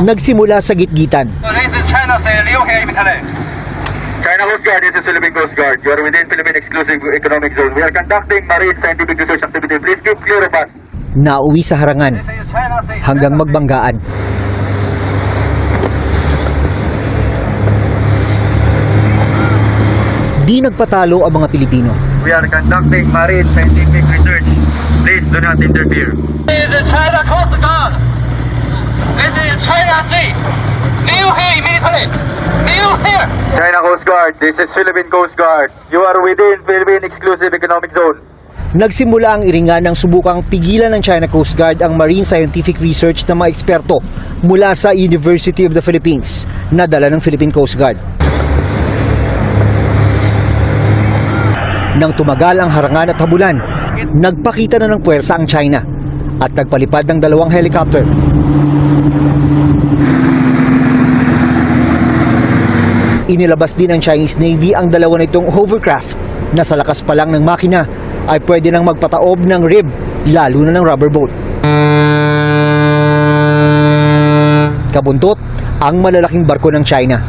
Nagsimula sa gitgitan. This is China Coast Guard, this is Philippine Coast Guard. You are within Philippine Exclusive Economic Zone. We are conducting marine scientific research activity. Please keep clear of us. Nauwi sa harangan hanggang magbanggaan. Di nagpatalo ang mga Pilipino. We are conducting marine scientific research. Do not interfere. This is China Coast Guard. This is China Sea. Liu here immediately. Liu here. China Coast Guard, this is Philippine Coast Guard. You are within Philippine Exclusive Economic Zone. Nagsimula ang iringan ng subukang pigilan ng China Coast Guard ang marine scientific research ng mga eksperto mula sa University of the Philippines na dala ng Philippine Coast Guard. Nang tumagal ang harangan at habulan, nagpakita na ng puwersa ang China at nagpalipad ng dalawang helicopter. Inilabas din ng Chinese Navy ang dalawa nitong hovercraft na sa lakas pa lang ng makina ay pwede nang magpataob ng rib, lalo na ng rubber boat. Kabuntot ang malalaking barko ng China.